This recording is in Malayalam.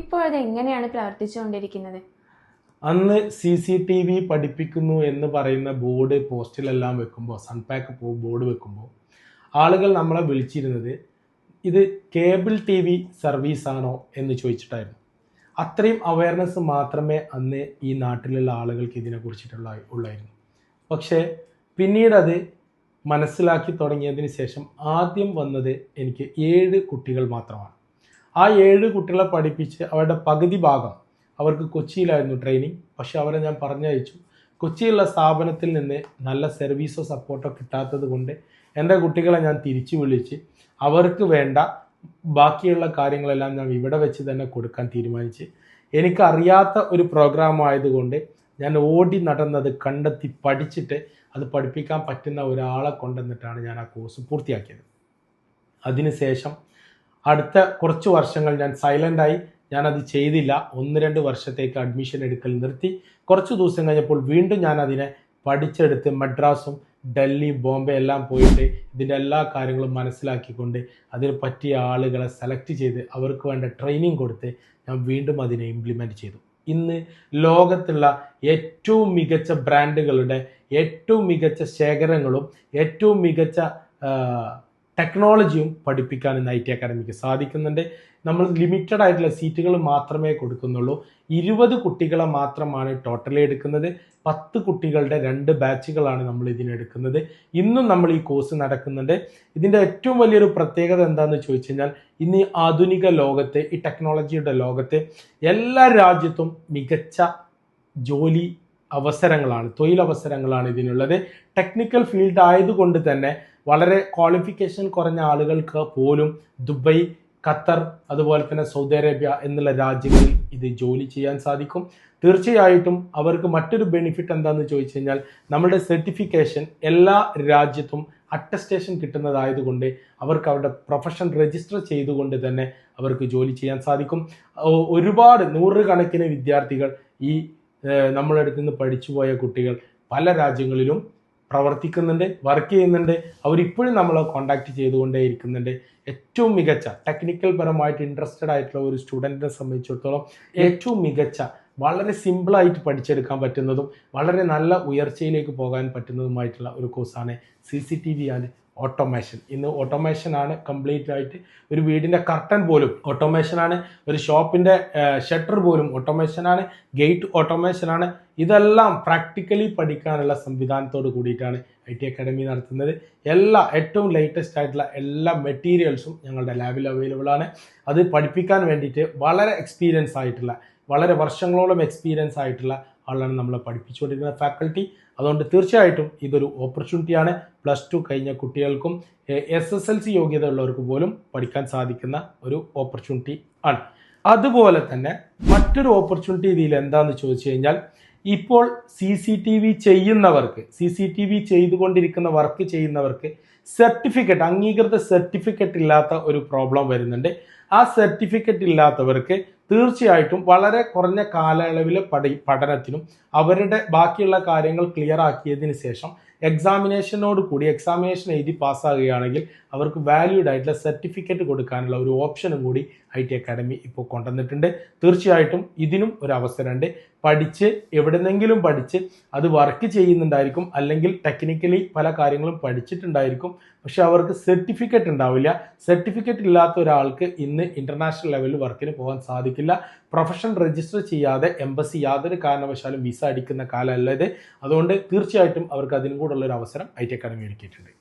ഇപ്പോൾ അത് എങ്ങനെയാണ് പ്രവർത്തിച്ചുകൊണ്ടിരിക്കുന്നത്? അന്ന് സി സി ടി വി പഠിപ്പിക്കുന്നു എന്ന് പറയുന്ന ബോർഡ് പോസ്റ്റിലെല്ലാം വെക്കുമ്പോൾ സൺപാക്ക് ബോർഡ് വെക്കുമ്പോൾ ആളുകൾ നമ്മളെ വിളിച്ചിരുന്നത് ഇത് കേബിൾ ടി വി സർവീസാണോ എന്ന് ചോദിച്ചിട്ടായിരുന്നു. അത്രയും അവയർനെസ് മാത്രമേ അന്ന് ഈ നാട്ടിലുള്ള ആളുകൾക്ക് ഇതിനെക്കുറിച്ചിട്ടുള്ള ഉള്ളായിരുന്നു. പക്ഷേ പിന്നീടത് മനസ്സിലാക്കി തുടങ്ങിയതിന് ശേഷം ആദ്യം വന്നത് എനിക്ക് ഏഴ് കുട്ടികൾ മാത്രമാണ്. ആ ഏഴ് കുട്ടികളെ പഠിപ്പിച്ച് അവരുടെ പകുതി ഭാഗം അവർക്ക് കൊച്ചിയിലായിരുന്നു ട്രെയിനിങ് പക്ഷെ അവരെ ഞാൻ പറഞ്ഞയച്ചു. കൊച്ചിയിലുള്ള സ്ഥാപനത്തിൽ നിന്ന് നല്ല സർവീസോ സപ്പോർട്ടോ കിട്ടാത്തത് കൊണ്ട് എന്റെ കുട്ടികളെ ഞാൻ തിരിച്ചു വിളിച്ച് അവർക്ക് വേണ്ട ബാക്കിയുള്ള കാര്യങ്ങളെല്ലാം ഞാൻ ഇവിടെ വെച്ച് തന്നെ കൊടുക്കാൻ തീരുമാനിച്ച്. എനിക്കറിയാത്ത ഒരു പ്രോഗ്രാം ആയതുകൊണ്ട് ഞാൻ ഓടി നടന്നത് കണ്ടെത്തി പഠിച്ചിട്ട് അത് പഠിപ്പിക്കാൻ പറ്റുന്ന ഒരാളെ കൊണ്ടുവന്നിട്ടാണ് ഞാൻ ആ കോഴ്സ് പൂർത്തിയാക്കിയത്. അതിനുശേഷം അടുത്ത കുറച്ച് വർഷങ്ങൾ ഞാൻ സൈലന്റായി ഞാനത് ചെയ്തില്ല. ഒന്ന് രണ്ട് വർഷത്തേക്ക് അഡ്മിഷൻ എടുക്കൽ നിർത്തി. കുറച്ച് ദിവസം കഴിഞ്ഞപ്പോൾ വീണ്ടും ഞാൻ അതിനെ പഠിച്ചെടുത്ത് മദ്രാസും ഡൽഹി ബോംബെ എല്ലാം പോയിട്ട് ഇതിന്റെ എല്ലാ കാര്യങ്ങളും മനസ്സിലാക്കിക്കൊണ്ട് അതിന് പറ്റിയ ആളുകളെ സെലക്ട് ചെയ്ത് അവർക്ക് വേണ്ട ട്രെയിനിങ് കൊടുത്ത് ഞാൻ വീണ്ടും അതിനെ ഇംപ്ലിമെന്റ് ചെയ്തു. ഇന്ന് ലോകത്തുള്ള ഏറ്റവും മികച്ച ബ്രാൻഡുകളുടെ ഏറ്റവും മികച്ച ശേഖരങ്ങളും ഏറ്റവും മികച്ച ടെക്നോളജിയും പഠിപ്പിക്കാൻ ഇന്ന് ഐ ടി അക്കാദമിക്ക് സാധിക്കുന്നുണ്ട്. നമ്മൾ ലിമിറ്റഡ് ആയിട്ടുള്ള സീറ്റുകൾ മാത്രമേ കൊടുക്കുന്നുള്ളൂ. ഇരുപത് കുട്ടികളെ മാത്രമാണ് ടോട്ടലി എടുക്കുന്നത്. പത്ത് കുട്ടികളുടെ രണ്ട് ബാച്ചുകളാണ് നമ്മൾ ഇതിനെടുക്കുന്നത് ഇന്നും നമ്മൾ ഈ കോഴ്സ് നടക്കുന്നുണ്ട്. ഇതിന്റെ ഏറ്റവും വലിയൊരു പ്രത്യേകത എന്താണെന്ന് ചോദിച്ചു കഴിഞ്ഞാൽ ഇന്ന് ആധുനിക ലോകത്തെ ഈ ടെക്നോളജിയുടെ ലോകത്തെ എല്ലാ രാജ്യത്തും മികച്ച ജോലി അവസരങ്ങളാണ് തൊഴിലവസരങ്ങളാണ് ഇതിനുള്ളത്. ടെക്നിക്കൽ ഫീൽഡ് ആയതുകൊണ്ട് തന്നെ വളരെ ക്വാളിഫിക്കേഷൻ കുറഞ്ഞ ആളുകൾക്ക് പോലും ദുബൈ ഖത്തർ അതുപോലെ തന്നെ സൗദി അറേബ്യ എന്നുള്ള രാജ്യങ്ങളിൽ ഇത് ജോലി ചെയ്യാൻ സാധിക്കും. തീർച്ചയായിട്ടും അവർക്ക് മറ്റൊരു ബെനിഫിറ്റ് എന്താണെന്ന് ചോദിച്ചു കഴിഞ്ഞാൽ നമ്മുടെ സർട്ടിഫിക്കേഷൻ എല്ലാ രാജ്യത്തും അറ്റസ്റ്റേഷൻ കിട്ടുന്നതായതുകൊണ്ട് അവർക്ക് അവരുടെ പ്രൊഫഷൻ രജിസ്റ്റർ ചെയ്തുകൊണ്ട് തന്നെ അവർക്ക് ജോലി ചെയ്യാൻ സാധിക്കും. ഒരുപാട് നൂറുകണക്കിന് വിദ്യാർത്ഥികൾ ഈ അടുത്ത് നിന്ന് പഠിച്ചു പോയ കുട്ടികൾ പല രാജ്യങ്ങളിലും പ്രവർത്തിക്കുന്നുണ്ട് വർക്ക് ചെയ്യുന്നുണ്ട്. അവരിപ്പോഴും നമ്മളെ കോണ്ടാക്ട് ചെയ്തുകൊണ്ടേ ഇരിക്കുന്നുണ്ട്. ഏറ്റവും മികച്ച ടെക്നിക്കൽ പരമായിട്ട് ഇൻട്രസ്റ്റഡ് ആയിട്ടുള്ള ഒരു സ്റ്റുഡന്റിനെ സംബന്ധിച്ചിടത്തോളം ഏറ്റവും മികച്ച വളരെ സിമ്പിളായിട്ട് പഠിച്ചെടുക്കാൻ പറ്റുന്നതും വളരെ നല്ല ഉയർച്ചയിലേക്ക് പോകാൻ പറ്റുന്നതുമായിട്ടുള്ള ഒരു കോഴ്സാണ് C C T V and automation ഇന്ന് ഓട്ടോമേഷൻ ആണ് കംപ്ലീറ്റ് ആയിട്ട് ഒരു വീടിന്റെ കർട്ടൻ പോലും ഓട്ടോമേഷൻ ആണ്. ഒരു ഷോപ്പിന്റെ ഷട്ടർ പോലും ഓട്ടോമേഷൻ ആണ്. ഗേറ്റ് ഓട്ടോമേഷൻ ആണ്. ഇതെല്ലാം പ്രാക്ടിക്കലി പഠിക്കാനുള്ള സംവിധാനത്തോട് കൂടിയിട്ടാണ് ഐ ടി അക്കാഡമി നടത്തുന്നത്. എല്ലാ ഏറ്റവും ലേറ്റസ്റ്റ് ആയിട്ടുള്ള എല്ലാ മെറ്റീരിയൽസും ഞങ്ങളുടെ ലാബിൽ അവൈലബിൾ ആണ്. അത് പഠിപ്പിക്കാൻ വേണ്ടിയിട്ട് വളരെ എക്സ്പീരിയൻസ് ആയിട്ടുള്ള വളരെ വർഷങ്ങളോളം എക്സ്പീരിയൻസ് ആയിട്ടുള്ള ആളാണ് നമ്മളെ പഠിപ്പിച്ചുകൊണ്ടിരിക്കുന്ന ഫാക്കൽറ്റി അതുകൊണ്ട് തീർച്ചയായിട്ടും ഇതൊരു ഓപ്പർച്യൂണിറ്റിയാണ് പ്ലസ് ടു കഴിഞ്ഞ കുട്ടികൾക്കും എസ് എസ് എൽ സി യോഗ്യത ഉള്ളവർക്ക് പോലും പഠിക്കാൻ സാധിക്കുന്ന ഒരു ഓപ്പർച്യൂണിറ്റി ആണ്. അതുപോലെ തന്നെ മറ്റൊരു ഓപ്പർച്യൂണിറ്റി ഇതിൽ എന്താണെന്ന് ചോദിച്ചു കഴിഞ്ഞാൽ ഇപ്പോൾ സി സി ടി വി ചെയ്യുന്നവർക്ക് സി സി ടി വി ചെയ്തുകൊണ്ടിരിക്കുന്ന വർക്ക് ചെയ്യുന്നവർക്ക് സർട്ടിഫിക്കറ്റ് അംഗീകൃത സർട്ടിഫിക്കറ്റ് ഇല്ലാത്ത ഒരു പ്രോബ്ലം വരുന്നുണ്ട്. ആ സർട്ടിഫിക്കറ്റ് ഇല്ലാത്തവർക്ക് തീർച്ചയായിട്ടും വളരെ കുറഞ്ഞ കാലയളവിലെ പഠി പഠനത്തിനും അവരുടെ ബാക്കിയുള്ള കാര്യങ്ങൾ ക്ലിയർ ആക്കിയതിന് ശേഷം എക്സാമിനേഷനോട് കൂടി എക്സാമിനേഷൻ എഴുതി പാസ്സാകുകയാണെങ്കിൽ അവർക്ക് വാല്യൂഡ് ആയിട്ടുള്ള സർട്ടിഫിക്കറ്റ് കൊടുക്കാനുള്ള ഒരു ഓപ്ഷനും കൂടി ഐ ടി അക്കാഡമി ഇപ്പോൾ കൊണ്ടുവന്നിട്ടുണ്ട്. തീർച്ചയായിട്ടും ഇതിനും ഒരു അവസരമുണ്ട്. പഠിച്ച് എവിടെന്നെങ്കിലും പഠിച്ച് അത് വർക്ക് ചെയ്യുന്നുണ്ടായിരിക്കും. അല്ലെങ്കിൽ ടെക്നിക്കലി പല കാര്യങ്ങളും പഠിച്ചിട്ടുണ്ടായിരിക്കും. പക്ഷെ അവർക്ക് സർട്ടിഫിക്കറ്റ് ഉണ്ടാവില്ല. സർട്ടിഫിക്കറ്റ് ഇല്ലാത്ത ഒരാൾക്ക് ഇന്ന് ഇന്റർനാഷണൽ ലെവലിൽ വർക്കിന് പോകാൻ സാധിക്കില്ല. പ്രൊഫഷൻ രജിസ്റ്റർ ചെയ്യാതെ എംബസി യാതൊരു കാരണവശാലും വിസ അടിക്കുന്ന കാലമല്ല ഇത്. അതുകൊണ്ട് തീർച്ചയായിട്ടും അവർക്ക് അതിനും കൂടെ ഉള്ളൊരു അവസരം ഐ ടി അക്കാദമി ഒരുക്കിയിട്ടുണ്ട്.